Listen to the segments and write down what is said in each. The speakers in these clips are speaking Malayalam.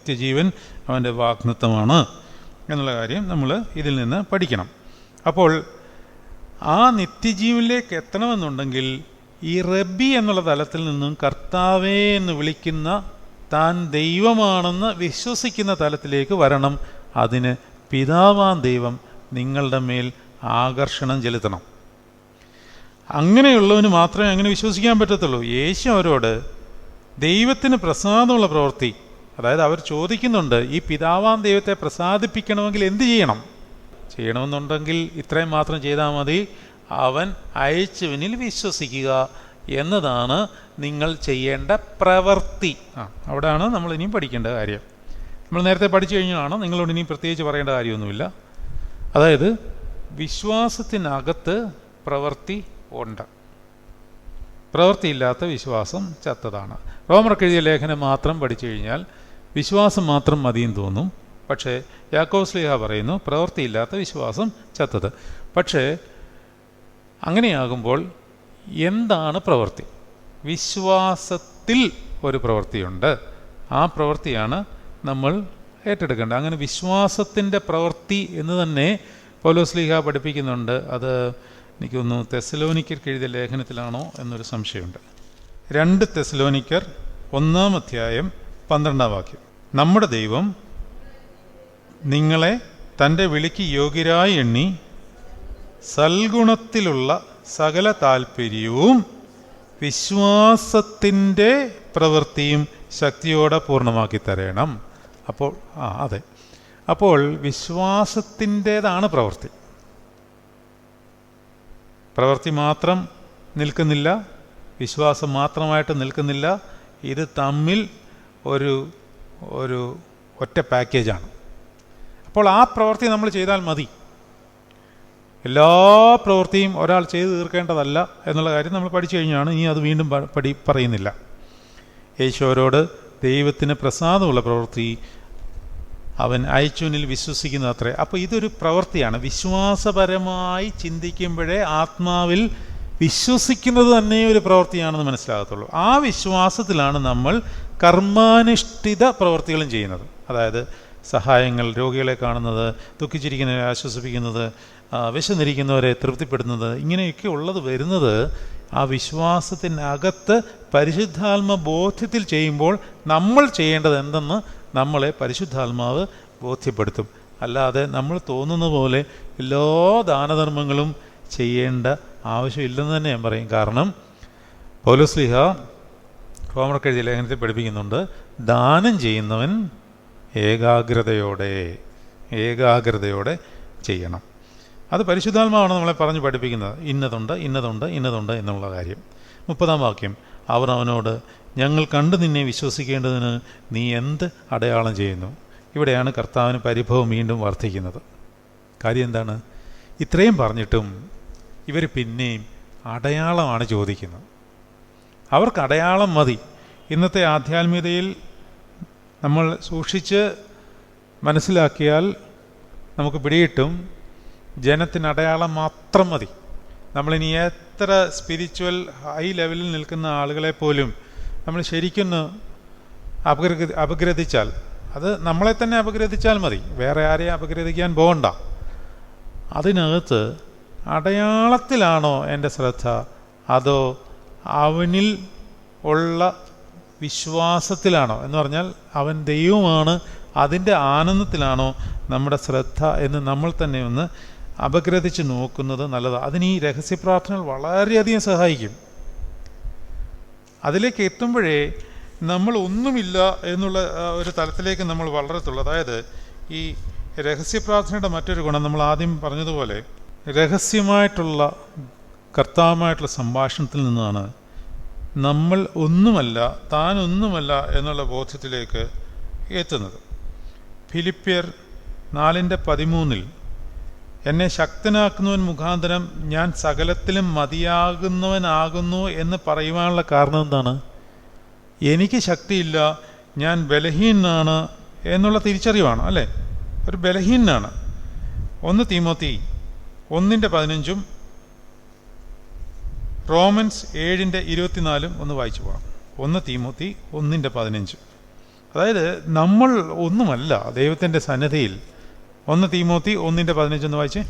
നിത്യജീവൻ അവന്റെ വാഗ്നത്വമാണ് എന്നുള്ള കാര്യം നമ്മൾ ഇതിൽ നിന്ന് പഠിക്കണം. അപ്പോൾ ആ നിത്യജീവനിലേക്ക് എത്തണമെന്നുണ്ടെങ്കിൽ ഈ റബ്ബി എന്നുള്ള തലത്തിൽ നിന്നും കർത്താവേ എന്ന് വിളിക്കുന്ന താൻ ദൈവമാണെന്ന് വിശ്വസിക്കുന്ന തലത്തിലേക്ക് വരണം. അതിന് പിതാവാൻ ദൈവം നിങ്ങളുടെ മേൽ ആകർഷണം ചെലുത്തണം. അങ്ങനെയുള്ളവന് മാത്രമേ അങ്ങനെ വിശ്വസിക്കാൻ പറ്റത്തുള്ളൂ. യേശു അവരോട് ദൈവത്തിന് പ്രസാദമുള്ള പ്രവൃത്തി അതായത് അവർ ചോദിക്കുന്നുണ്ട് ഈ പിതാവാൻ ദൈവത്തെ പ്രസാദിപ്പിക്കണമെങ്കിൽ എന്ത് ചെയ്യണം? ചെയ്യണമെന്നുണ്ടെങ്കിൽ ഇത്രയും മാത്രം ചെയ്താൽ മതി. അവൻ അയച്ചവനിൽ വിശ്വസിക്കുക എന്നതാണ് നിങ്ങൾ ചെയ്യേണ്ട പ്രവൃത്തി. ആ അവിടെയാണ് നമ്മൾ ഇനിയും പഠിക്കേണ്ട കാര്യം. നമ്മൾ നേരത്തെ പഠിച്ചു കഴിഞ്ഞാണ് നിങ്ങളോട് ഇനിയും പ്രത്യേകിച്ച് പറയേണ്ട കാര്യമൊന്നുമില്ല. അതായത് വിശ്വാസത്തിനകത്ത് പ്രവൃത്തി ഉണ്ട്. പ്രവൃത്തിയില്ലാത്ത വിശ്വാസം ചത്തതാണ്. റോമർക്ക് എഴുതിയ ലേഖനം മാത്രം പഠിച്ചു കഴിഞ്ഞാൽ വിശ്വാസം മാത്രം മതിയും തോന്നും. പക്ഷേ യാക്കോസ്ലിഹ പറയുന്നു പ്രവൃത്തിയില്ലാത്ത വിശ്വാസം ചത്തത്. പക്ഷേ അങ്ങനെയാകുമ്പോൾ എന്താണ് പ്രവൃത്തി? വിശ്വാസത്തിൽ ഒരു പ്രവൃത്തിയുണ്ട്. ആ പ്രവൃത്തിയാണ് നമ്മൾ ഏറ്റെടുക്കേണ്ടത്. അങ്ങനെ വിശ്വാസത്തിന്റെ പ്രവൃത്തി എന്ന് തന്നെ പൗലോസ്ലിഹ പഠിപ്പിക്കുന്നുണ്ട്. അത് എനിക്കൊന്നു തെസലോനിക്കർ എഴുതിയ ലേഖനത്തിലാണോ എന്നൊരു സംശയമുണ്ട്. രണ്ട് തെസലോനിക്കർ ഒന്നാം അധ്യായം പന്ത്രണ്ടാം വാക്യം. നമ്മുടെ ദൈവം നിങ്ങളെ തന്റെ വിളിക്ക് യോഗ്യരായി എണ്ണി സൽഗുണത്തിലുള്ള സകല താല്പര്യവും വിശ്വാസത്തിന്റെ പ്രവൃത്തിയും ശക്തിയോടെ പൂർണമാക്കി തരണം. അപ്പോൾ ആ അതെ. അപ്പോൾ വിശ്വാസത്തിന്റേതാണ് പ്രവൃത്തി. പ്രവൃത്തി മാത്രം നിൽക്കുന്നില്ല വിശ്വാസം മാത്രമായിട്ട് നിൽക്കുന്നില്ല ഇത് തമ്മിൽ ഒരു ഒരു ഒറ്റ പാക്കേജാണ്. അപ്പോൾ ആ പ്രവൃത്തി നമ്മൾ ചെയ്താൽ മതി. എല്ലാ പ്രവൃത്തിയും ഒരാൾ ചെയ്തു തീർക്കേണ്ടതല്ല എന്നുള്ള കാര്യം നമ്മൾ പഠിച്ചു കഴിഞ്ഞാണ്. ഇനി അത് വീണ്ടും പഠി പറയുന്നില്ല. യേശുവരോട് ദൈവത്തിന് പ്രസാദമുള്ള പ്രവൃത്തി അവൻ അയച്ചുനിൽ വിശ്വസിക്കുന്ന അത്രേ അപ്പോൾ ഇതൊരു പ്രവൃത്തിയാണ്. വിശ്വാസപരമായി ചിന്തിക്കുമ്പോഴേ ആത്മാവിൽ വിശ്വസിക്കുന്നത് തന്നെ ഒരു പ്രവൃത്തിയാണെന്ന് മനസ്സിലാകത്തുള്ളൂ. ആ വിശ്വാസത്തിലാണ് നമ്മൾ കർമാനുഷ്ഠിത പ്രവർത്തികളും ചെയ്യുന്നത്. അതായത് സഹായങ്ങൾ രോഗികളെ കാണുന്നത് ദുഃഖിച്ചിരിക്കുന്നവരെ ആശ്വസിപ്പിക്കുന്നത് വിശന്നിരിക്കുന്നവരെ തൃപ്തിപ്പെടുന്നത് ഇങ്ങനെയൊക്കെ ഉള്ളത് വരുന്നത് ആ വിശ്വാസത്തിനകത്ത് പരിശുദ്ധാത്മ ബോധ്യത്തിൽ ചെയ്യുമ്പോൾ നമ്മൾ ചെയ്യേണ്ടത് എന്തെന്ന് നമ്മളെ പരിശുദ്ധാത്മാവ് ബോധ്യപ്പെടുത്തും. അല്ലാതെ നമ്മൾ തോന്നുന്ന പോലെ എല്ലാ ദാനധർമ്മങ്ങളും ചെയ്യേണ്ട ആവശ്യമില്ലെന്ന് തന്നെ ഞാൻ പറയും. കാരണം പൗലോസ്ലിഹ റോമർക്ക് എഴുതിയ ലേഖനത്തിൽ പഠിപ്പിക്കുന്നുണ്ട്. ദാനം ചെയ്യുന്നവൻ ഏകാഗ്രതയോടെ ഏകാഗ്രതയോടെ ചെയ്യണം. അത് പരിശുദ്ധാത്മാവാണ് നമ്മളെ പറഞ്ഞ് പഠിപ്പിക്കുന്നത്. ഇന്നതുണ്ട് ഇന്നതുണ്ട് ഇന്നതുണ്ട് എന്നുള്ള കാര്യം. മുപ്പതാം വാക്യം. അവർ അവനോട് ഞങ്ങൾ കണ്ടു നിന്നെ വിശ്വസിക്കേണ്ടതിന് നീ എന്ത് അടയാളം ചെയ്യുന്നു? ഇവിടെയാണ് കർത്താവിന് പരിഭവം വീണ്ടും വർദ്ധിക്കുന്നത്. കാര്യം എന്താണ്? ഇത്രയും പറഞ്ഞിട്ടും ഇവർ പിന്നെയും അടയാളമാണ് ചോദിക്കുന്നത്. അവർക്ക് അടയാളം മതി. ഇന്നത്തെ ആധ്യാത്മികതയിൽ നമ്മൾ സൂക്ഷിച്ച് മനസ്സിലാക്കിയാൽ നമുക്ക് പിടിയിട്ടും ജനത്തിന് അടയാളം മാത്രം മതി. നമ്മളിനി എത്ര സ്പിരിച്വൽ ഹൈ ലെവലിൽ നിൽക്കുന്ന ആളുകളെ പോലും നമ്മൾ ശരിക്കൊന്ന് അപഗ്ര അപഗ്രഥിച്ചാൽ അത് നമ്മളെ തന്നെ അപഗ്രഥിച്ചാൽ മതി. വേറെ ആരെയും അപഗ്രഥിക്കാൻ പോകണ്ട. അതിനകത്ത് അടയാളത്തിലാണോ എന്റെ ശ്രദ്ധ? അതോ അവനിൽ ഉള്ള വിശ്വാസത്തിലാണോ? എന്ന് പറഞ്ഞാൽ അവൻ ദൈവമാണ് അതിന്റെ ആനന്ദത്തിലാണോ നമ്മുടെ ശ്രദ്ധ എന്ന് നമ്മൾ തന്നെ ഒന്ന് അപഗ്രഥിച്ച് നോക്കുന്നത് നല്ലതാണ് അതിന് ഈ രഹസ്യ പ്രാർത്ഥനകൾ വളരെയധികം സഹായിക്കും. അതിലേക്ക് എത്തുമ്പോഴേ നമ്മൾ ഒന്നുമില്ല എന്നുള്ള ഒരു തലത്തിലേക്ക് നമ്മൾ വളരത്തുള്ളൂ. അതായത് ഈ രഹസ്യ പ്രാർത്ഥനയുടെ മറ്റൊരു ഗുണം നമ്മൾ ആദ്യം പറഞ്ഞതുപോലെ രഹസ്യമായിട്ടുള്ള കർത്താവുമായിട്ടുള്ള സംഭാഷണത്തിൽ നിന്നാണ് നമ്മൾ ഒന്നുമല്ല താൻ ഒന്നുമല്ല എന്നുള്ള ബോധത്തിലേക്ക് എത്തുന്നത്. ഫിലിപ്പിയർ നാലിന്റെ പതിമൂന്നിൽ എന്നെ ശക്തനാക്കുന്നവൻ മുഖാന്തരം ഞാൻ സകലത്തിലും മതിയാകുന്നവനാകുന്നു എന്ന് പറയുവാനുള്ള കാരണം എന്താണ്? എനിക്ക് ശക്തിയില്ല ഞാൻ ബലഹീനാണ് എന്നുള്ള തിരിച്ചറിവാണ് അല്ലേ? ഒരു ബലഹീനാണ്. ഒന്ന് തീമോത്തി ഒന്നിന്റെ പതിനഞ്ചും റോമൻസ് ഏഴിന്റെ ഇരുപത്തിനാലും ഒന്ന് വായിച്ചു പോകാം ഒന്ന് തീമൂത്തി ഒന്നിന്റെ പതിനഞ്ച്. അതായത് നമ്മൾ ഒന്നുമല്ല ദൈവത്തിന്റെ സന്നദ്ധിയിൽ ഒന്ന് തീമൂത്തി ഒന്നിന്റെ പതിനഞ്ചൊന്ന് വായിച്ചേ.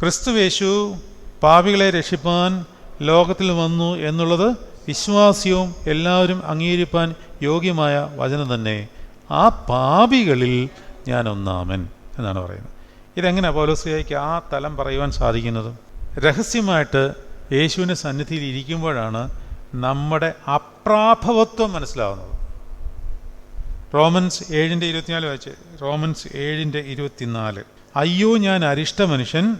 ക്രിസ്തുവേശു പാപികളെ രക്ഷിപ്പാൻ ലോകത്തിൽ വന്നു എന്നുള്ളത് വിശ്വാസ്യവും എല്ലാവരും അംഗീകരിപ്പാൻ യോഗ്യമായ വചനം തന്നെ. ആ പാപികളിൽ ഞാൻ ഒന്നാമൻ എന്നാണ് പറയുന്നത്. ഇതെങ്ങനെ പൗലോസിയായിക്ക് ആ തലം പറയുവാൻ സാധിക്കുന്നത്? രഹസ്യമായിട്ട് യേശുവിന്റെ സന്നിധിയിൽ ഇരിക്കുമ്പോഴാണ് നമ്മുടെ അപ്രാഭവത്വം മനസ്സിലാവുന്നത്. റോമൻസ് ഏഴിന്റെ ഇരുപത്തിനാല് വായിച്ച് റോമൻസ് ഏഴിന്റെ ഇരുപത്തിനാല്. അയ്യോ ഞാൻ അരിഷ്ട മനുഷ്യൻ.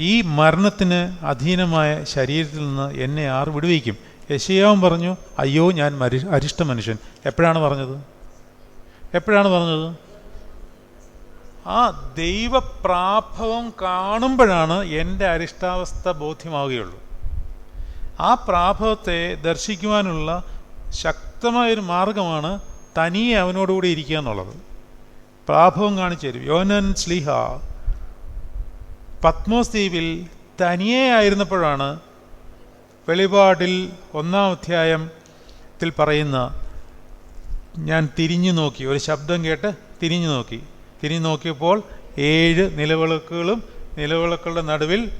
ഈ മരണത്തിന് അധീനമായ ശരീരത്തിൽ നിന്ന് എന്നെ ആർ വിടുവിക്കും? യശയാവും പറഞ്ഞു അയ്യോ ഞാൻ മരി അരിഷ്ട മനുഷ്യൻ. എപ്പോഴാണ് പറഞ്ഞത്? എപ്പോഴാണ് പറഞ്ഞത്? ആ ദൈവപ്രാഭവം കാണുമ്പോഴാണ് എന്റെ അരിഷ്ടാവസ്ഥ ബോധ്യമാവുകയുള്ളൂ. ആ പ്രാഭവത്തെ ദർശിക്കുവാനുള്ള ശക്തമായൊരു മാർഗമാണ് തനിയെ അവനോടുകൂടി ഇരിക്കുക എന്നുള്ളത്. പ്രാഭവം കാണിച്ചു തരും. യോനൻ സ്ലിഹ പത്മോസ് ദ്വീപിൽ തനിയെ ആയിരുന്നപ്പോഴാണ് വെളിപാടിൽ ഒന്നാം അധ്യായത്തിൽ പറയുന്ന ഞാൻ തിരിഞ്ഞു നോക്കി. ഒരു ശബ്ദം കേട്ട് തിരിഞ്ഞു നോക്കി. തിരിഞ്ഞു നോക്കിയപ്പോൾ ഏഴ് നിലവിളക്കുകളും നിലവിളക്കുകളുടെ നടുവിൽ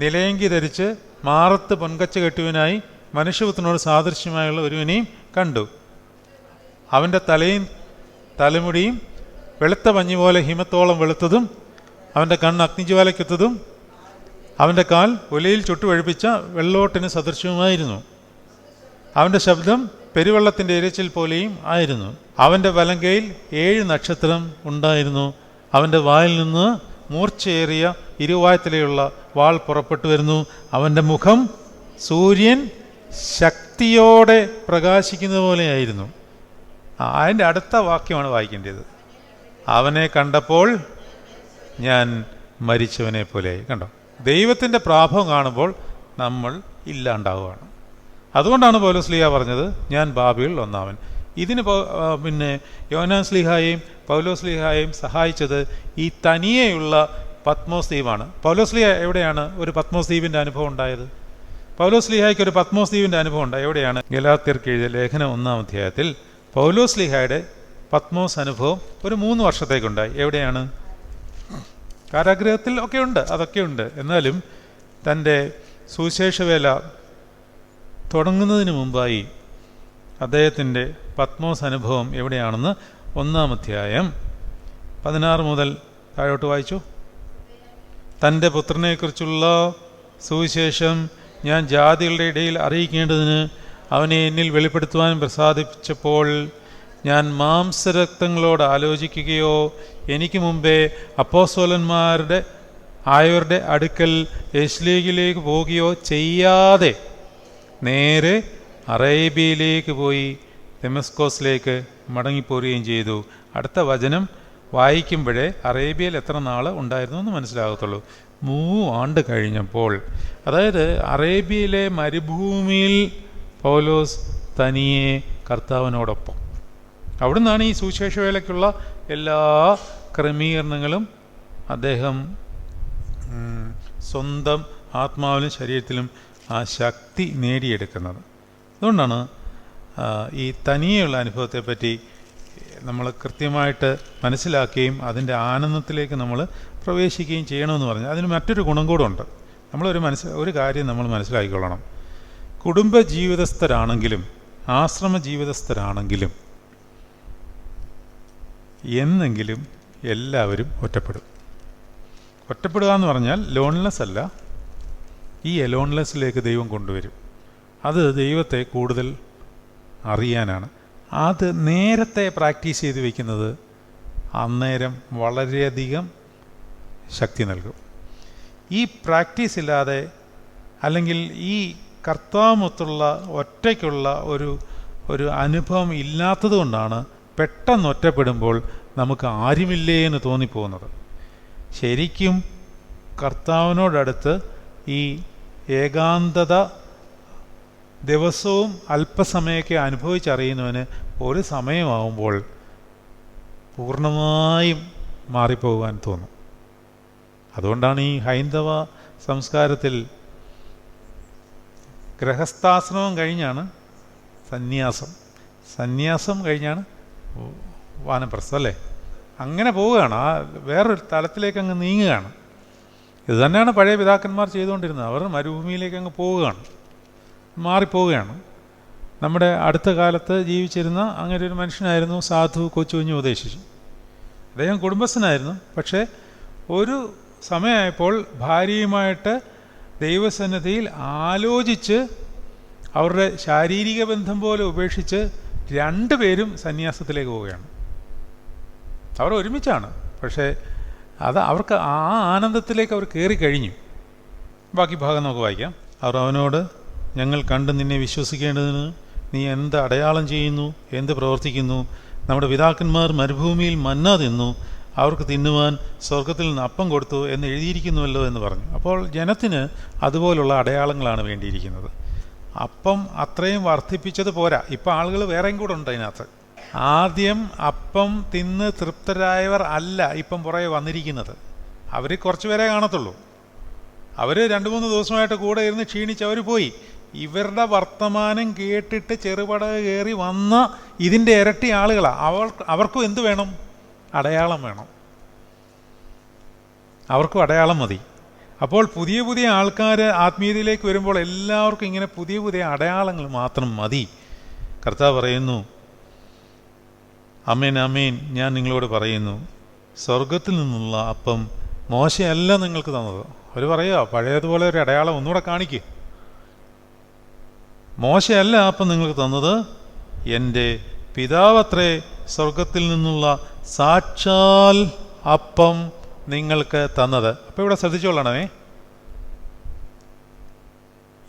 നിലയങ്കി ധരിച്ച് മാറത്ത് പൊൻകച്ച കെട്ടുവിനായി മനുഷ്യപുത്രനോട് സാദൃശ്യമായുള്ള ഒരുവിനെയും കണ്ടു. അവന്റെ തലയും തലമുടിയും വെളുത്ത പഞ്ഞി പോലെ ഹിമത്തോളം വെളുത്തതും അവന്റെ കണ്ണ് അഗ്നിജ്വാലയ്ക്കെത്തതും അവന്റെ കാൽ ഒലയിൽ ചുട്ടുവഴിപ്പിച്ച വെള്ളോട്ടിന് സദൃശ്യവുമായിരുന്നു. അവന്റെ ശബ്ദം പെരുവെള്ളത്തിന്റെ ഇരച്ചിൽ പോലെയും ആയിരുന്നു. അവന്റെ വലങ്കയിൽ ഏഴ് നക്ഷത്രം ഉണ്ടായിരുന്നു. അവന്റെ വായിൽ നിന്ന് മൂർച്ചയേറിയ ഇരുവായത്തിലെയുള്ള വാൾ പുറപ്പെട്ടു വരുന്നു. അവന്റെ മുഖം സൂര്യൻ ശക്തിയോടെ പ്രകാശിക്കുന്ന പോലെയായിരുന്നു. അതിന്റെ അടുത്ത വാക്യമാണ് വായിക്കേണ്ടത്. അവനെ കണ്ടപ്പോൾ ഞാൻ മരിച്ചവനെ പോലെയായി കണ്ടോ? ദൈവത്തിന്റെ പ്രാഭവം കാണുമ്പോൾ നമ്മൾ ഇല്ലാണ്ടാവുകയാണ്. അതുകൊണ്ടാണ് പൗലോസ്ലിഹ പറഞ്ഞത് ഞാൻ ബാബിയിൽ ഒന്നാമൻ. ഇതിന് പിന്നെ ആ, പിന്നെ യോനാൻ സ്ലിഹായെയും പൗലോസ്ലിഹായെയും സഹായിച്ചത് ഈ തനിയെയുള്ള പത്മോസ് ദ്വീപാണ്. പൗലോസ്ലിഹ എവിടെയാണ് ഒരു പത്മോസ് ദ്വീപിന്റെ അനുഭവം ഉണ്ടായത്? പൗലോസ്ലിഹായ്ക്ക് ഒരു പത്മോസ് ദ്വീപിന്റെ അനുഭവം ഉണ്ടായി എവിടെയാണ്? ഗലാത്യർക്ക് എഴുതിയ ലേഖനം ഒന്നാം അധ്യായത്തിൽ പൗലോസ്ലിഹായുടെ പത്മോസ് അനുഭവം ഒരു മൂന്ന് വർഷത്തേക്കുണ്ടായി. എവിടെയാണ്? കാരാഗ്രഹത്തിൽ ഒക്കെ ഉണ്ട് അതൊക്കെ ഉണ്ട്. എന്നാലും തന്റെ സുവിശേഷവേല തുടങ്ങുന്നതിന് മുമ്പായി അദ്ദേഹത്തിന്റെ പത്മോസ് അനുഭവം എവിടെയാണെന്ന് ഒന്നാം അധ്യായം പതിനാറ് മുതൽ താഴോട്ട് വായിച്ചു. തന്റെ പുത്രനെക്കുറിച്ചുള്ള സുവിശേഷം ഞാൻ ജാതികളുടെ ഇടയിൽ അറിയിക്കേണ്ടതിന് അവനെ എന്നിൽ വെളിപ്പെടുത്തുവാൻ പ്രസാദിപ്പിച്ചപ്പോൾ ഞാൻ മാംസരക്തങ്ങളോട് ആലോചിക്കുകയോ എനിക്ക് മുമ്പേ അപ്പോസോലന്മാരുടെ ആയവരുടെ അടുക്കൽ യശ്ലീഗിലേക്ക് പോവുകയോ ചെയ്യാതെ നേരെ അറേബ്യയിലേക്ക് പോയി തെമസ്കോസിലേക്ക് മടങ്ങിപ്പോരുകയും ചെയ്തു. അടുത്ത വചനം വായിക്കുമ്പോഴേ അറേബ്യയിൽ എത്ര നാൾ ഉണ്ടായിരുന്നു എന്ന് മനസ്സിലാകത്തുള്ളൂ. മൂന്ന് ആണ്ട് കഴിഞ്ഞപ്പോൾ. അതായത് അറേബ്യയിലെ മരുഭൂമിയിൽ പൗലോസ് തനിയെ കർത്താവിനോടൊപ്പം. അവിടുന്നാണ് ഈ സുശേഷ വേലയ്ക്കുള്ള എല്ലാ ക്രമീകരണങ്ങളും അദ്ദേഹം സ്വന്തം ആത്മാവിലും ശരീരത്തിലും ആ ശക്തി നേടിയെടുക്കുന്നത്. അതുകൊണ്ടാണ് ഈ തനിയെയുള്ള അനുഭവത്തെപ്പറ്റി നമ്മൾ കൃത്യമായിട്ട് മനസ്സിലാക്കുകയും അതിന്റെ ആനന്ദത്തിലേക്ക് നമ്മൾ പ്രവേശിക്കുകയും ചെയ്യണമെന്ന് പറഞ്ഞു. അതിന് മറ്റൊരു ഗുണം കൂടെ ഉണ്ട്. നമ്മളൊരു മനസ്സ് ഒരു കാര്യം നമ്മൾ മനസ്സിലാക്കിക്കൊള്ളണം. കുടുംബ ജീവിതസ്ഥരാണെങ്കിലും ആശ്രമ ജീവിതസ്ഥരാണെങ്കിലും എന്നെങ്കിലും എല്ലാവരും ഒറ്റപ്പെടും. ഒറ്റപ്പെടുക എന്ന് പറഞ്ഞാൽ ലോൺലെസ് അല്ല. ഈ എലോൺലെസ്സിലേക്ക് ദൈവം കൊണ്ടുവരും. അത് ദൈവത്തെ കൂടുതൽ അറിയാനാണ്. അത് നേരത്തെ പ്രാക്ടീസ് ചെയ്ത് വയ്ക്കുന്നത് അന്നേരം വളരെയധികം ശക്തി നൽകും. ഈ പ്രാക്ടീസ് ഇല്ലാതെ അല്ലെങ്കിൽ ഈ കർത്താമൊത്തുള്ള ഒറ്റയ്ക്കുള്ള ഒരു ഒരു അനുഭവം ഇല്ലാത്തത് കൊണ്ടാണ് പെട്ടെന്ന് ഒറ്റപ്പെടുമ്പോൾ നമുക്ക് ആരുമില്ലേ എന്ന് തോന്നിപ്പോകുന്നത്. ശരിക്കും കർത്താവിനോടടുത്ത് ഈ ഏകാന്തത ദിവസവും അല്പസമയമൊക്കെ അനുഭവിച്ചറിയുന്നവന് ഒരു സമയമാവുമ്പോൾ പൂർണമായും മാറിപ്പോകാൻ തോന്നും. അതുകൊണ്ടാണ് ഈ ഹൈന്ദവ സംസ്കാരത്തിൽ ഗ്രഹസ്ഥാശ്രമം കഴിഞ്ഞാണ് സന്യാസം. സന്യാസം കഴിഞ്ഞാണ് വാനപ്രസ്ഥം അല്ലേ? അങ്ങനെ പോവുകയാണ്. ആ വേറൊരു തലത്തിലേക്ക് അങ്ങ് നീങ്ങുകയാണ്. ഇത് തന്നെയാണ് പഴയ പിതാക്കന്മാർ ചെയ്തുകൊണ്ടിരുന്നത്. അവർ മരുഭൂമിയിലേക്ക് അങ്ങ് പോവുകയാണ്. മാറിപ്പോവുകയാണ്. നമ്മുടെ അടുത്ത കാലത്ത് ജീവിച്ചിരുന്ന അങ്ങനെ ഒരു മനുഷ്യനായിരുന്നു സാധു കൊച്ചുകുഞ്ഞു ഉപദേശിച്ചു അദ്ദേഹം കുടുംബസ്ഥനായിരുന്നു. പക്ഷേ ഒരു സമയമായപ്പോൾ ഭാര്യയുമായിട്ട് ദൈവസന്നിധിയിൽ ആലോചിച്ച് അവരുടെ ശാരീരിക ബന്ധം പോലെ ഉപേക്ഷിച്ച് രണ്ടുപേരും സന്യാസത്തിലേക്ക് പോവുകയാണ്. അവർ ഒരുമിച്ചാണ്. പക്ഷേ അത് അവർക്ക് ആ ആനന്ദത്തിലേക്ക് അവർ കയറി കഴിഞ്ഞു. ബാക്കി ഭാഗം നമുക്ക് വായിക്കാം. അവർ അവനോട് ഞങ്ങൾ കണ്ട് നിന്നെ വിശ്വസിക്കേണ്ടതിന് നീ എന്ത് അടയാളം ചെയ്യുന്നു എന്ത് പ്രവർത്തിക്കുന്നു? നമ്മുടെ പിതാക്കന്മാർ മരുഭൂമിയിൽ മന്ന തിന്നു അവർക്ക് തിന്നുവാൻ സ്വർഗത്തിൽ നിന്ന് അപ്പം കൊടുത്തു എന്ന് എഴുതിയിരിക്കുന്നുവല്ലോ എന്ന് പറഞ്ഞു. അപ്പോൾ ജനത്തിന് അതുപോലുള്ള അടയാളങ്ങളാണ് വേണ്ടിയിരിക്കുന്നത്. അപ്പം അത്രയും വർദ്ധിപ്പിച്ചത് പോരാ. ഇപ്പം ആളുകൾ വേറെയും കൂടെ ഉണ്ട് അതിനകത്ത്. ആദ്യം അപ്പം തിന്ന് തൃപ്തരായവർ അല്ല ഇപ്പം പുറകെ വന്നിരിക്കുന്നത്. അവർ കുറച്ച് പേരെ കാണത്തുള്ളൂ. അവർ രണ്ട് മൂന്ന് ദിവസമായിട്ട് കൂടെ ഇരുന്ന് ക്ഷീണിച്ച് അവർ പോയി. ഇവരുടെ വർത്തമാനം കേട്ടിട്ട് ചെറുപട കയറി വന്ന ഇതിന്റെ ഇരട്ടി ആളുകളാണ് അവർ അവർക്കും എന്ത് വേണം? അടയാളം വേണം. അവർക്കും അടയാളം മതി. അപ്പോൾ പുതിയ പുതിയ ആൾക്കാർ ആത്മീയതയിലേക്ക് വരുമ്പോൾ എല്ലാവർക്കും ഇങ്ങനെ പുതിയ പുതിയ അടയാളങ്ങൾ മാത്രം മതി. കർത്താവ് പറയുന്നു അമേൻ അമേൻ ഞാൻ നിങ്ങളോട് പറയുന്നു സ്വർഗത്തിൽ നിന്നുള്ള അപ്പം മോശയല്ല നിങ്ങൾക്ക് തന്നത്. അവർ പറയുക പഴയതുപോലെ ഒരു അടയാളം ഒന്നുകൂടെ കാണിക്കുക മോശയല്ല അപ്പം നിങ്ങൾക്ക് തന്നത്? എന്റെ പിതാവത്രേ സ്വർഗത്തിൽ നിന്നുള്ള സാക്ഷാൽ അപ്പം നിങ്ങൾക്ക് തന്നത്. അപ്പോൾ ഇവിടെ ശ്രദ്ധിച്ചോളണമേ.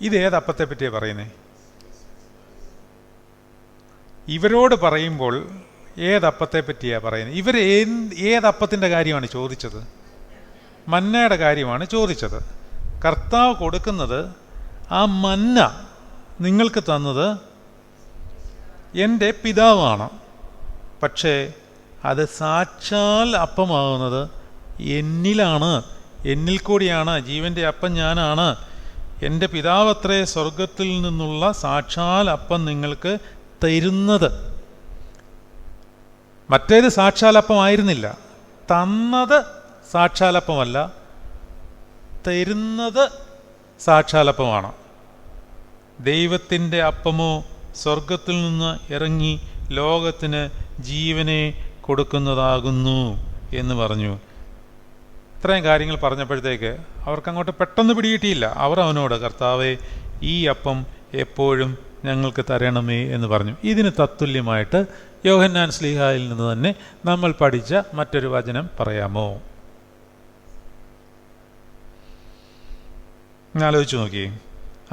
ഇത് ഏതപ്പത്തെ പറ്റിയാണ് പറയുന്നത് ഇവരോട് പറയുമ്പോൾ ഏതപ്പത്തെ പറ്റിയാണ് പറയുന്നത് ഇവർ ഏതപ്പത്തിന്റെ കാര്യമാണ് ചോദിച്ചത്? മന്നയുടെ കാര്യമാണ് ചോദിച്ചത്. കർത്താവ് കൊടുക്കുന്നത് ആ മന്ന നിങ്ങൾക്ക് തന്നത് എന്റെ പിതാവാണ്. പക്ഷേ അത് സാക്ഷാൽ അപ്പമാകുന്നത് എന്നിലാണ്. എന്നിൽ കൂടിയാണ്. ജീവന്റെ അപ്പം ഞാനാണ്. എന്റെ പിതാവത്രേ സ്വർഗത്തിൽ നിന്നുള്ള സാക്ഷാൽ അപ്പം നിങ്ങൾക്ക് തരുന്നത്. മറ്റേത് സാക്ഷാലപ്പമായിരുന്നില്ല തന്നത് സാക്ഷാലപ്പമല്ല തരുന്നത് സാക്ഷാലപ്പമാണ് ദൈവത്തിന്റെ അപ്പമോ സ്വർഗത്തിൽ നിന്ന് ഇറങ്ങി ലോകത്തിന് ജീവനെ കൊടുക്കുന്നതാകുന്നു എന്ന് പറഞ്ഞു. ഇത്രയും കാര്യങ്ങൾ പറഞ്ഞപ്പോഴത്തേക്ക് അവർക്ക് അങ്ങോട്ട് പെട്ടെന്ന് പിടികിട്ടിയില്ല. അവർ അവനോട് കർത്താവെ ഈ അപ്പം എപ്പോഴും ഞങ്ങൾക്ക് തരണമേ എന്ന് പറഞ്ഞു. ഇതിന് തത്തുല്യമായിട്ട് യോഹന്നാൻ സ്ലീഹായിൽ നിന്ന് തന്നെ നമ്മൾ പഠിച്ച മറ്റൊരു വചനം പറയാമോ? ആലോചിച്ച് നോക്കിയേ.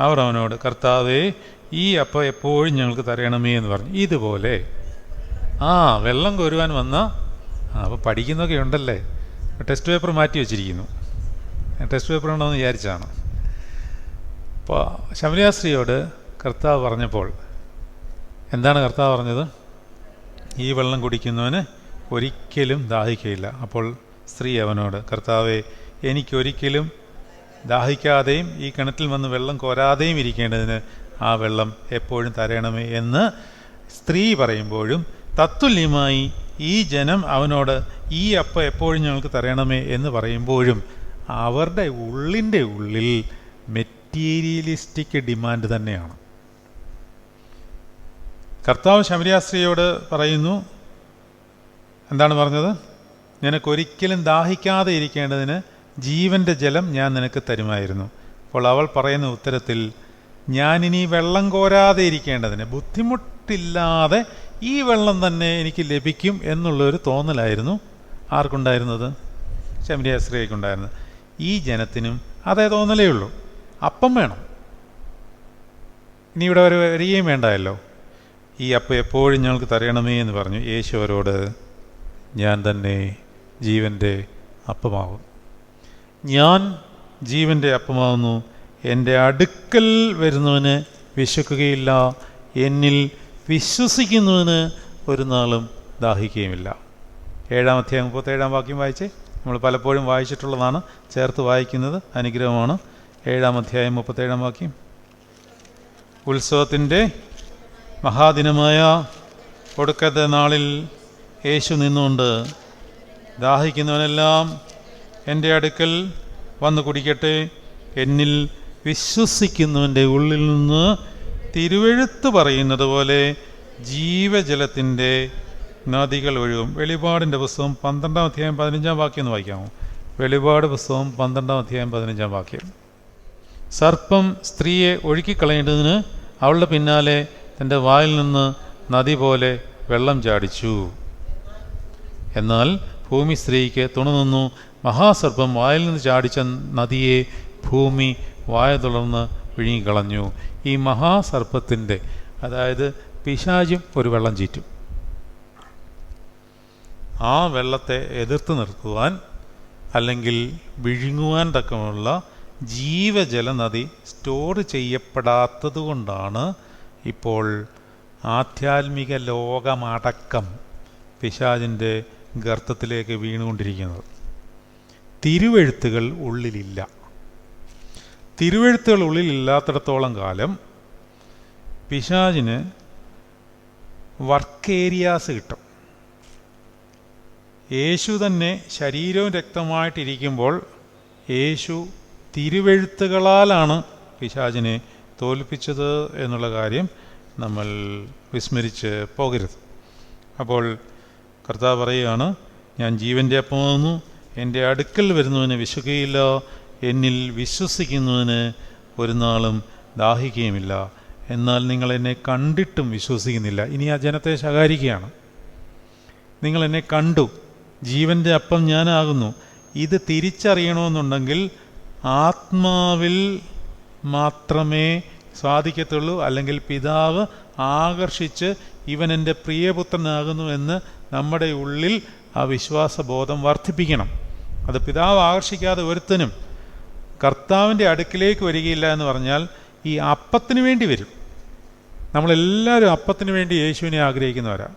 അവർ അവനോട് കർത്താവേ ഈ അപ്പം എപ്പോഴും ഞങ്ങൾക്ക് തരയണമേ എന്ന് പറഞ്ഞു. ഇതുപോലെ ആ വെള്ളം കോരുവാൻ വന്ന ആ അപ്പോൾ പഠിക്കുന്നൊക്കെ ഉണ്ടല്ലേ? ടെസ്റ്റ് പേപ്പർ മാറ്റി വെച്ചിരിക്കുന്നു. ടെസ്റ്റ് പേപ്പർ ഉണ്ടോ എന്ന് വിചാരിച്ചാണ്. അപ്പോൾ ശമരിയാശ്രീയോട് കർത്താവ് പറഞ്ഞപ്പോൾ എന്താണ് കർത്താവ് പറഞ്ഞത്? ഈ വെള്ളം കുടിക്കുന്നവന് ഒരിക്കലും ദാഹിക്കയില്ല. അപ്പോൾ സ്ത്രീ അവനോട് കർത്താവെ എനിക്കൊരിക്കലും ദാഹിക്കാതെയും ഈ കിണറ്റിൽ വന്ന് വെള്ളം കോരാതെയും ഇരിക്കേണ്ടതിന് ആ വെള്ളം എപ്പോഴും തരണമേ എന്ന് സ്ത്രീ പറയുമ്പോഴും തത്തുല്യമായി ഈ ജനം അവനോട് ഈ അപ്പം എപ്പോഴും ഞങ്ങൾക്ക് തരണമേ എന്ന് പറയുമ്പോഴും അവരുടെ ഉള്ളിന്റെ ഉള്ളിൽ മെറ്റീരിയലിസ്റ്റിക് ഡിമാൻഡ് തന്നെയാണ്. കർത്താവ് ശമരിയാസ്ത്രീയോട് പറയുന്നു എന്താണ് പറഞ്ഞത്? നിനക്കൊരിക്കലും ദാഹിക്കാതെ ഇരിക്കേണ്ടതിന് ജീവന്റെ ജലം ഞാൻ നിനക്ക് തരുമായിരുന്നു. അപ്പോൾ അവൾ പറയുന്ന ഉത്തരത്തിൽ ഞാനിനി വെള്ളം കോരാതെ ഇരിക്കേണ്ടതിന് ബുദ്ധിമുട്ടില്ലാതെ ഈ വെള്ളം തന്നെ എനിക്ക് ലഭിക്കും എന്നുള്ളൊരു തോന്നലായിരുന്നു. ആർക്കുണ്ടായിരുന്നത്? ശമരിയാശ്രയിക്കുണ്ടായിരുന്നത് ഈ ജനത്തിനും അതേ തോന്നലേ ഉള്ളൂ. അപ്പം വേണം. ഇനി ഇവിടെ ഒരു വരികയും വേണ്ടായല്ലോ. ഈ അപ്പം എപ്പോഴും ഞങ്ങൾക്ക് തരയണമേ എന്ന് പറഞ്ഞു. യേശു അവരോട് ഞാൻ തന്നെ ജീവന്റെ അപ്പമാകും. ഞാൻ ജീവന്റെ അപ്പമാകുന്നു. എന്റെ അടുക്കൽ വരുന്നവന് വിശക്കുകയില്ല എന്നിൽ വിശ്വസിക്കുന്നവന് ഒരു നാളും ദാഹിക്കുകയുമില്ല. ഏഴാം അധ്യായം മുപ്പത്തേഴാം വാക്യം വായിച്ചേ നമ്മൾ പലപ്പോഴും വായിച്ചിട്ടുള്ളതാണ്. ചേർത്ത് വായിക്കുന്നത് അനുഗ്രഹമാണ്. ഏഴാം അധ്യായം മുപ്പത്തേഴാം വാക്യം. ഉത്സവത്തിന്റെ മഹാദിനമായ കൊടുക്കത്തെ നാളിൽ യേശു നിന്നുകൊണ്ട് ദാഹിക്കുന്നവനെല്ലാം എന്റെ അടുക്കൽ വന്ന് കുടിക്കട്ടെ. എന്നിൽ വിശ്വസിക്കുന്നവന്റെ ഉള്ളിൽ നിന്ന് തിരുവെഴുത്ത് പറയുന്നത് പോലെ ജീവജലത്തിന്റെ നദികൾ ഒഴുകും. വെളിപാടിന്റെ പുസ്തകം പന്ത്രണ്ടാം അധ്യായം പതിനഞ്ചാം വാക്യം എന്ന് വായിക്കാമോ? വെളിപാട് പുസ്തകം പന്ത്രണ്ടാം അധ്യായം പതിനഞ്ചാം വാക്യം. സർപ്പം സ്ത്രീയെ ഒഴുക്കിക്കളയേണ്ടതിന് അവളുടെ പിന്നാലെ തന്റെ വായിൽ നിന്ന് നദി പോലെ വെള്ളം ചാടിച്ചു. എന്നാൽ ഭൂമി സ്ത്രീക്ക് തുണനിന്നു മഹാസർപ്പം വായിൽ നിന്ന് ചാടിച്ച നദിയെ ഭൂമി വായ തുളർന്ന് വിഴുങ്ങിക്കളഞ്ഞു. ഈ മഹാസർപ്പത്തിന്റെ അതായത് പിശാചും ഒരു വെള്ളം ചീറ്റും. ആ വെള്ളത്തെ എതിർത്ത് നിർത്തുവാൻ അല്ലെങ്കിൽ വിഴുങ്ങുവാൻ തക്കമുള്ള ജീവജല നദി സ്റ്റോർ ചെയ്യപ്പെടാത്തതുകൊണ്ടാണ് ഇപ്പോൾ ആധ്യാത്മിക ലോകമടക്കം പിശാചിന്റെ ഗർത്തത്തിലേക്ക് വീണുകൊണ്ടിരിക്കുന്നത്. തിരുവെഴുത്തുകൾ ഉള്ളിലില്ല. തിരുവെഴുത്തുകൾ ഉള്ളിലില്ലാത്തിടത്തോളം കാലം പിശാചിന് വർക്ക് ഏരിയാസ് കിട്ടും. യേശു തന്നെ ശരീരവും രക്തമായിട്ടിരിക്കുമ്പോൾ യേശു തിരുവെഴുത്തുകളാലാണ് പിശാജിനെ തോൽപ്പിച്ചത് എന്നുള്ള കാര്യം നമ്മൾ വിസ്മരിച്ച് പോകരുത്. അപ്പോൾ കർത്താവ് പറയുകയാണ് ഞാൻ ജീവന്റെ അപ്പമാകുന്നു എന്റെ അടുക്കൽ വരുന്നവന് വിശുകയില്ല എന്നിൽ വിശ്വസിക്കുന്നതിന് ഒരു നാളും ദാഹിക്കുകയുമില്ല. എന്നാൽ നിങ്ങൾ എന്നെ കണ്ടിട്ടും വിശ്വസിക്കുന്നില്ല. ഇനി ആ ജനത്തെ ശകാരിക്കുകയാണ്. നിങ്ങൾ എന്നെ കണ്ടു. ജീവന്റെ അപ്പം ഞാനാകുന്നു. ഇത് തിരിച്ചറിയണമെന്നുണ്ടെങ്കിൽ ആത്മാവിൽ മാത്രമേ സാധിക്കത്തുള്ളൂ. അല്ലെങ്കിൽ പിതാവ് ആകർഷിച്ച് ഇവൻ എന്റെ പ്രിയപുത്രനാകുന്നു എന്ന് നമ്മുടെ ഉള്ളിൽ ആ വിശ്വാസബോധം വർദ്ധിപ്പിക്കണം. അത് പിതാവ് ആകർഷിക്കാതെ ഒരുത്തനും കർത്താവിന്റെ അടുക്കിലേക്ക് വരികയില്ല എന്ന് പറഞ്ഞാൽ ഈ അപ്പത്തിന് വേണ്ടി വരും. നമ്മളെല്ലാവരും അപ്പത്തിന് വേണ്ടി യേശുവിനെ ആഗ്രഹിക്കുന്നവരാണ്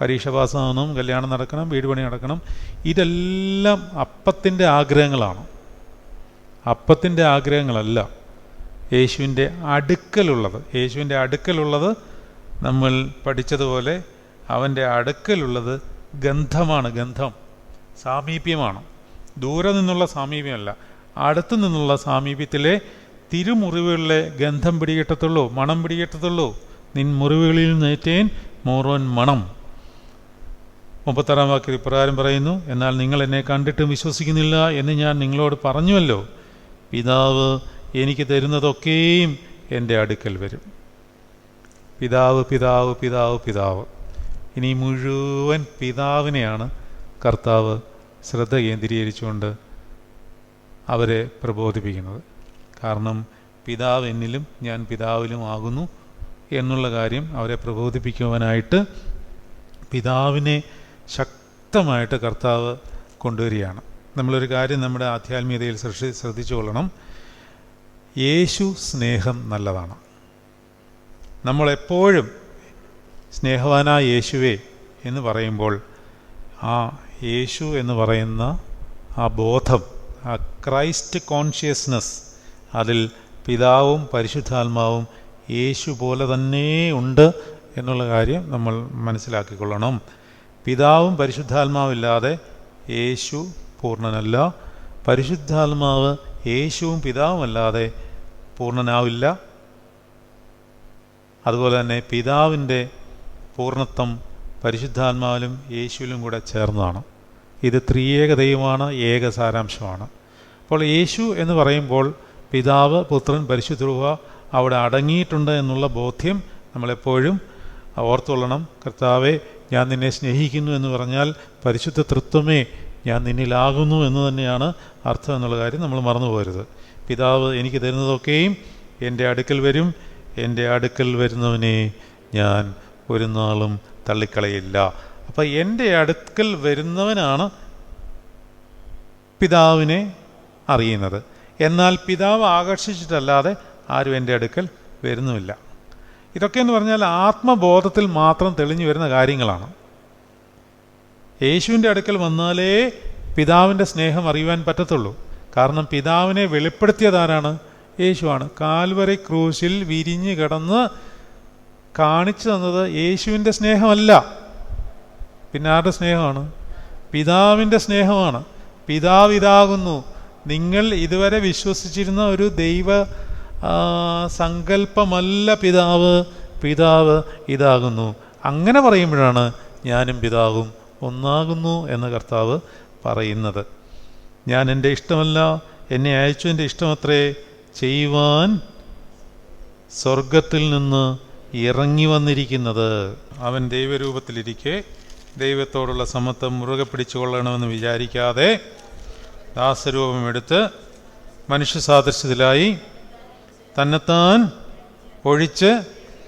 പരീക്ഷ പാസ്സാകണം കല്യാണം നടക്കണം വീട് പണി നടക്കണം. ഇതെല്ലാം അപ്പത്തിന്റെ ആഗ്രഹങ്ങളാണ്. അപ്പത്തിന്റെ ആഗ്രഹങ്ങളല്ല യേശുവിന്റെ അടുക്കലുള്ളത്. യേശുവിന്റെ അടുക്കലുള്ളത് നമ്മൾ പഠിച്ചതുപോലെ അവന്റെ അടുക്കലുള്ളത് ഗന്ധമാണ് ഗന്ധം. സാമീപ്യമാണ്. ദൂരെ നിന്നുള്ള സാമീപ്യമല്ല അടുത്തു നിന്നുള്ള സാമീപ്യത്തിലെ തിരുമുറിവുകളിലെ ഗന്ധം പിടികിട്ടത്തുള്ളൂ മണം പിടികിട്ടത്തുള്ളൂ. നിൻ മുറിവുകളിൽ നേറ്റേൻ മോറോൻ മണം. മുപ്പത്താറാം വാക്കിൽ ഇപ്രകാരം പറയുന്നു എന്നാൽ നിങ്ങൾ എന്നെ കണ്ടിട്ടും വിശ്വസിക്കുന്നില്ല എന്ന് ഞാൻ നിങ്ങളോട് പറഞ്ഞുവല്ലോ. പിതാവ് എനിക്ക് തരുന്നതൊക്കെയും എന്റെ അടുക്കൽ വരും. പിതാവ് പിതാവ് പിതാവ് പിതാവ്. ഇനി മുഴുവൻ പിതാവിനെയാണ് കർത്താവ് ശ്രദ്ധ കേന്ദ്രീകരിച്ചുകൊണ്ട് അവരെ പ്രബോധിപ്പിക്കുന്നത്. കാരണം പിതാവ് എന്നിലും ഞാൻ പിതാവിലും ആകുന്നു എന്നുള്ള കാര്യം അവരെ പ്രബോധിപ്പിക്കുവാനായിട്ട് പിതാവിനെ ശക്തമായിട്ട് കർത്താവ് കൊണ്ടുവരികയാണ്. നമ്മളൊരു കാര്യം നമ്മുടെ ആധ്യാത്മികതയിൽ ശ്രദ്ധി ശ്രദ്ധിച്ചുകൊള്ളണം. യേശു സ്നേഹം നല്ലതാണ്. നമ്മളെപ്പോഴും സ്നേഹവാനായ യേശുവേ എന്ന് പറയുമ്പോൾ ആ യേശു എന്ന് പറയുന്ന ആ ബോധം ആ ക്രൈസ്റ്റ് കോൺഷ്യസ്നസ് അതിൽ പിതാവും പരിശുദ്ധാത്മാവും യേശു പോലെ തന്നെ ഉണ്ട് എന്നുള്ള കാര്യം നമ്മൾ മനസ്സിലാക്കിക്കൊള്ളണം. പിതാവും പരിശുദ്ധാത്മാവും ഇല്ലാതെ യേശു പൂർണനല്ല. പരിശുദ്ധാത്മാവ് യേശുവും പിതാവുമല്ലാതെ പൂർണനാവില്ല. അതുപോലെ തന്നെ പിതാവിന്റെ പൂർണത്വം പരിശുദ്ധാത്മാവിലും യേശുവിലും കൂടെ ചേർന്നതാണ്. ഇത് ത്രിയേക ദൈവമാണ് ഏക സാരാംശമാണ്. അപ്പോൾ യേശു എന്ന് പറയുമ്പോൾ പിതാവ് പുത്രൻ പരിശുദ്ധ അവിടെ അടങ്ങിയിട്ടുണ്ട് എന്നുള്ള ബോധ്യം നമ്മളെപ്പോഴും ഓർത്തുകൊള്ളണം. കർത്താവെ ഞാൻ നിന്നെ സ്നേഹിക്കുന്നു എന്ന് പറഞ്ഞാൽ പരിശുദ്ധ തൃത്വമേ ഞാൻ നിന്നിലാകുന്നു എന്ന് തന്നെയാണ് അർത്ഥം എന്നുള്ള കാര്യം നമ്മൾ മറന്നു പോരുത് പിതാവ് എനിക്ക് തരുന്നതൊക്കെയും എന്റെ അടുക്കൽ വരും. എന്റെ അടുക്കൽ വരുന്നവനെ ഞാൻ ഒരു നാളും തള്ളിക്കളയില്ല. അപ്പം എന്റെ അടുക്കൽ വരുന്നവനാണ് പിതാവിനെ അറിയുന്നത്. എന്നാൽ പിതാവ് ആകർഷിച്ചിട്ടല്ലാതെ ആരും എന്റെ അടുക്കൽ വരുന്നുമില്ല. ഇതൊക്കെ എന്ന് പറഞ്ഞാൽ ആത്മബോധത്തിൽ മാത്രം തെളിഞ്ഞു വരുന്ന കാര്യങ്ങളാണ്. യേശുവിന്റെ അടുക്കൽ വന്നാലേ പിതാവിന്റെ സ്നേഹം അറിയുവാൻ പറ്റത്തുള്ളൂ. കാരണം പിതാവിനെ വെളിപ്പെടുത്തിയതാരാണ്? യേശുവാണ്. കാൽവറി ക്രൂശിൽ വിരിഞ്ഞു കിടന്ന് കാണിച്ചു തന്നത് യേശുവിന്റെ സ്നേഹമല്ല. പിന്നെ ആരുടെ സ്നേഹമാണ്? പിതാവിന്റെ സ്നേഹമാണ്. പിതാവ് ഇതാകുന്നു നിങ്ങൾ ഇതുവരെ വിശ്വസിച്ചിരുന്ന ഒരു ദൈവ സങ്കല്പമല്ല പിതാവ്. പിതാവ് ഇതാകുന്നു. അങ്ങനെ പറയുമ്പോഴാണ് ഞാനും പിതാവും ഒന്നാകുന്നു എന്ന് കർത്താവ് പറയുന്നത്. ഞാൻ എന്റെ ഇഷ്ടമല്ല എന്നെ അയച്ചു എന്റെ ഇഷ്ടമത്രേ. ചെയ്യുവാൻ സ്വർഗത്തിൽ നിന്ന് ഇറങ്ങി വന്നിരിക്കുന്നത് അവൻ ദൈവരൂപത്തിലിരിക്കെ ദൈവത്തോടുള്ള സമത്വം മുറുകെ പിടിച്ചുകൊള്ളണമെന്ന് വിചാരിക്കാതെ ദാസരൂപമെടുത്ത് മനുഷ്യ സാദൃശ്യത്തിലായി തന്നെത്താൻ ഒഴിച്ച്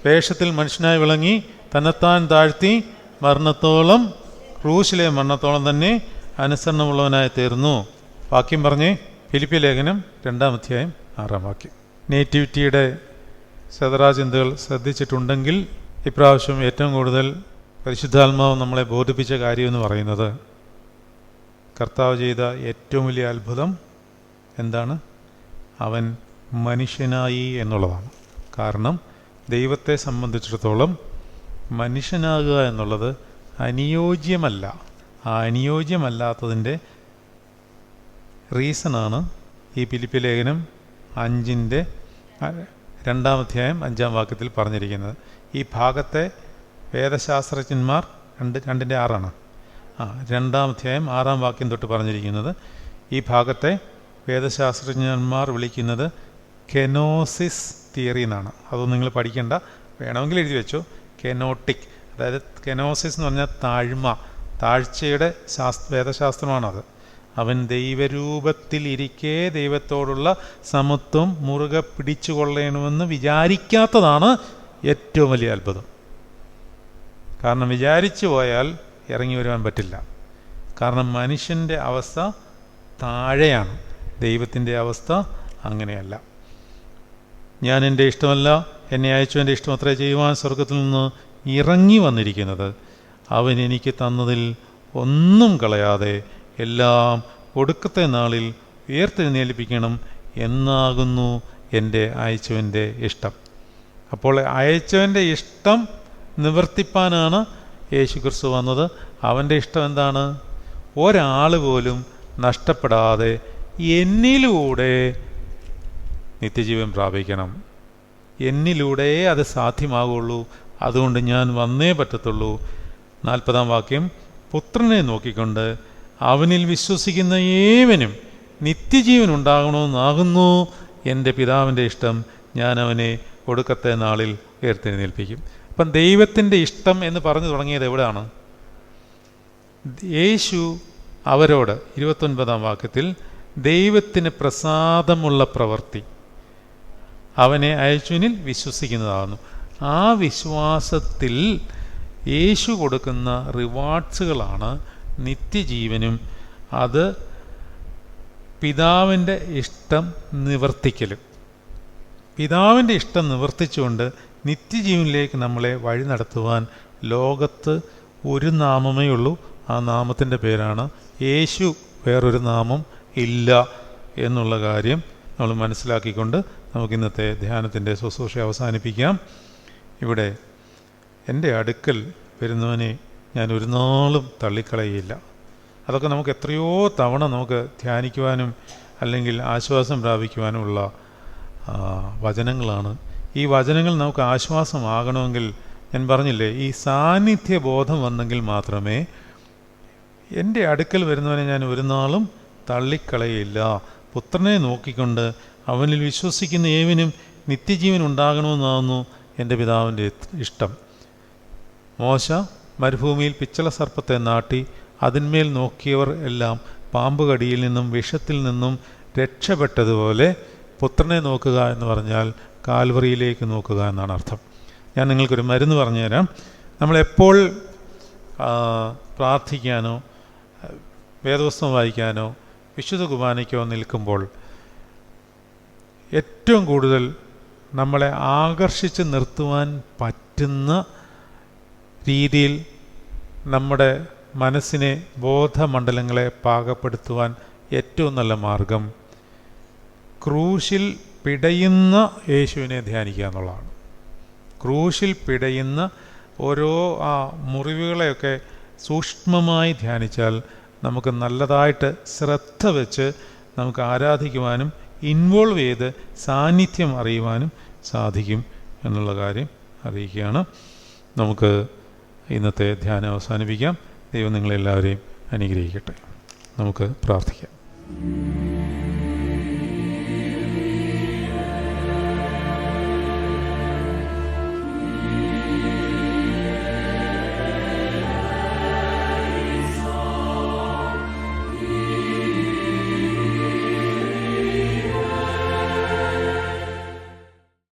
വേഷത്തിൽ മനുഷ്യനായി വിളങ്ങി തന്നെത്താൻ താഴ്ത്തി മരണത്തോളം ക്രൂശിലെ മരണത്തോളം തന്നെ അനുസരണമുള്ളവനായി തീർന്നു. വാക്യം പറഞ്ഞേ ഫിലിപ്പി ലേഖനം രണ്ടാം അധ്യായം ആറാം വാക്യം. നേറ്റിവിറ്റിയുടെ ശതരാചിന്തകൾ ശ്രദ്ധിച്ചിട്ടുണ്ടെങ്കിൽ ഇപ്രാവശ്യം ഏറ്റവും കൂടുതൽ പരിശുദ്ധാത്മാവ് നമ്മളെ ബോധിപ്പിച്ച കാര്യമെന്ന് പറയുന്നത് കർത്താവ് ചെയ്ത ഏറ്റവും വലിയ അത്ഭുതം എന്താണ്? അവൻ മനുഷ്യനായി എന്നുള്ളതാണ്. കാരണം ദൈവത്തെ സംബന്ധിച്ചിടത്തോളം മനുഷ്യനാകുക എന്നുള്ളത് അനുയോജ്യമല്ല. ആ അനുയോജ്യമല്ലാത്തതിന്റെ റീസണാണ് ഈ പിലിപ്പി ലേഖനം അഞ്ചിന്റെ രണ്ടാം അധ്യായം അഞ്ചാം വാക്യത്തിൽ പറഞ്ഞിരിക്കുന്നത്. ഈ ഭാഗത്തെ വേദശാസ്ത്രജ്ഞന്മാർ രണ്ട് രണ്ടിന്റെ ആറാണ്. ആ രണ്ടാം അധ്യായം ആറാം വാക്യം തൊട്ട് പറഞ്ഞിരിക്കുന്നത് ഈ ഭാഗത്തെ വേദശാസ്ത്രജ്ഞന്മാർ വിളിക്കുന്നത് കെനോസിസ് തിയറി എന്നാണ്. അതൊന്നും നിങ്ങൾ പഠിക്കേണ്ട. വേണമെങ്കിൽ എഴുതി വെച്ചു. കെനോട്ടിക്. അതായത് കെനോസിസ് എന്ന് പറഞ്ഞാൽ താഴ്മ. താഴ്ചയുടെ ശാസ് വേദശാസ്ത്രമാണത്. അവൻ ദൈവരൂപത്തിലിരിക്കെ ദൈവത്തോടുള്ള സമത്വം മുറുകെ പിടിച്ചുകൊള്ളണമെന്ന് വിചാരിക്കാത്തതാണ് ഏറ്റവും വലിയ അത്ഭുതം. കാരണം വിചാരിച്ചു പോയാൽ ഇറങ്ങി വരുവാൻ പറ്റില്ല. കാരണം മനുഷ്യന്റെ അവസ്ഥ താഴെയാണ്. ദൈവത്തിന്റെ അവസ്ഥ അങ്ങനെയല്ല. ഞാൻ എന്റെ ഇഷ്ടമല്ല എന്നെ അയച്ചു എന്റെ ഇഷ്ടം അത്രേ ചെയ്യുവാൻ സ്വർഗത്തിൽ നിന്ന് ഇറങ്ങി വന്നിരിക്കുന്നത് അവൻ എനിക്ക് തന്നതിൽ ഒന്നും കളയാതെ എല്ലാം ഒടുക്കത്തെ നാളിൽ ഉയർത്തെഴുന്നേൽപ്പിക്കണം എന്നാകുന്നു എന്റെ അയച്ചവന്റെ ഇഷ്ടം. അപ്പോൾ അയച്ചവന്റെ ഇഷ്ടം നിവർത്തിപ്പാനാണ് യേശു ക്രിസ്തു വന്നത്. അവന്റെ ഇഷ്ടം എന്താണ്? ഒരാൾ പോലും നഷ്ടപ്പെടാതെ എന്നിലൂടെ നിത്യജീവൻ പ്രാപിക്കണം. എന്നിലൂടെ അത് സാധ്യമാകുള്ളൂ അതുകൊണ്ട് ഞാൻ വന്നേ പറ്റത്തുള്ളൂ. നാൽപ്പതാം വാക്യം പുത്രനെ നോക്കിക്കൊണ്ട് അവനിൽ വിശ്വസിക്കുന്ന ഏവനും നിത്യജീവൻ ഉണ്ടാകണമെന്നാകുന്നു എന്റെ പിതാവിന്റെ ഇഷ്ടം ഞാൻ അവനെ ഒടുക്കത്തെ നാളിൽ ഉയർത്തെഴുന്നേൽപ്പിക്കും. അപ്പം ദൈവത്തിന്റെ ഇഷ്ടം എന്ന് പറഞ്ഞു തുടങ്ങിയത് എവിടെയാണ്? യേശു അവരോട് ഇരുപത്തൊൻപതാം വാക്യത്തിൽ ദൈവത്തിന് പ്രസാദമുള്ള പ്രവൃത്തി അവനെ അയച്ചുവിനിൽ വിശ്വസിക്കുന്നതാകുന്നു. ആ വിശ്വാസത്തിൽ യേശു കൊടുക്കുന്ന റിവാർഡ്സുകളാണ് നിത്യജീവനും അത് പിതാവിന്റെ ഇഷ്ടം നിവർത്തിക്കലും. പിതാവിന്റെ ഇഷ്ടം നിവർത്തിച്ചുകൊണ്ട് നിത്യജീവനിലേക്ക് നമ്മളെ വഴി നടത്തുവാൻ ലോകത്ത് ഒരു നാമമേ ഉള്ളൂ. ആ നാമത്തിന്റെ പേരാണ് യേശു. വേറൊരു നാമം ഇല്ല എന്നുള്ള കാര്യം നമ്മൾ മനസ്സിലാക്കിക്കൊണ്ട് നമുക്ക് ഇന്നത്തെ ധ്യാനത്തിന്റെ ശുശ്രൂഷ അവസാനിപ്പിക്കാം. ഇവിടെ എന്റെ അടുക്കൽ വരുന്നവനെ ഞാൻ ഒരു നാളും തള്ളിക്കളയില്ല അതൊക്കെ നമുക്ക് എത്രയോ തവണ നമുക്ക് ധ്യാനിക്കുവാനും അല്ലെങ്കിൽ ആശ്വാസം പ്രാപിക്കുവാനുമുള്ള വചനങ്ങളാണ്. ഈ വചനങ്ങൾ നമുക്ക് ആശ്വാസമാകണമെങ്കിൽ ഞാൻ പറഞ്ഞില്ലേ ഈ സാന്നിധ്യ ബോധം വന്നെങ്കിൽ മാത്രമേ എന്റെ അടുക്കൽ വരുന്നവനെ ഞാൻ ഒരു നാളും തള്ളിക്കളയില്ല പുത്രനെ നോക്കിക്കൊണ്ട് അവനിൽ വിശ്വസിക്കുന്ന ഏവനും നിത്യജീവൻ ഉണ്ടാകണമെന്നാകുന്നു എന്റെ പിതാവിന്റെ ഇഷ്ടം. മോശ മരുഭൂമിയിൽ പിച്ചള സർപ്പത്തെ നാട്ടി അതിന്മേൽ നോക്കിയവർ എല്ലാം പാമ്പുകടിയിൽ നിന്നും വിഷത്തിൽ നിന്നും രക്ഷപ്പെട്ടതുപോലെ പുത്രനെ നോക്കുക എന്ന് പറഞ്ഞാൽ കാൽവറിയിലേക്ക് നോക്കുക എന്നാണ് അർത്ഥം. ഞാൻ നിങ്ങൾക്കൊരു മരുന്ന് പറഞ്ഞുതരാം. നമ്മളെപ്പോൾ പ്രാർത്ഥിക്കാനോ വേദപുസ്തകം വായിക്കാനോ വിശുദ്ധ കുർബാനയ്ക്കോ നിൽക്കുമ്പോൾ ഏറ്റവും കൂടുതൽ നമ്മളെ ആകർഷിച്ച് നിർത്തുവാൻ പറ്റുന്ന രീതിയിൽ നമ്മുടെ മനസ്സിനെ ബോധമണ്ഡലങ്ങളെ പാകപ്പെടുത്തുവാൻ ഏറ്റവും നല്ല മാർഗം ക്രൂശിൽ പിടയുന്ന യേശുവിനെ ധ്യാനിക്കുക എന്നുള്ളതാണ്. ക്രൂശിൽ പിടയുന്ന ഓരോ ആ മുറിവുകളെയൊക്കെ സൂക്ഷ്മമായി ധ്യാനിച്ചാൽ നമുക്ക് നല്ലതായിട്ട് ശ്രദ്ധ വെച്ച് നമുക്ക് ആരാധിക്കുവാനും ഇൻവോൾവ് ചെയ്ത് സാന്നിധ്യം അറിയുവാനും സാധിക്കും എന്നുള്ള കാര്യം അറിയിക്കുകയാണ്. നമുക്ക് ഇന്നത്തെ ധ്യാനം അവസാനിപ്പിക്കാം. ദൈവം നിങ്ങളെല്ലാവരെയും അനുഗ്രഹിക്കട്ടെ. നമുക്ക് പ്രാർത്ഥിക്കാം.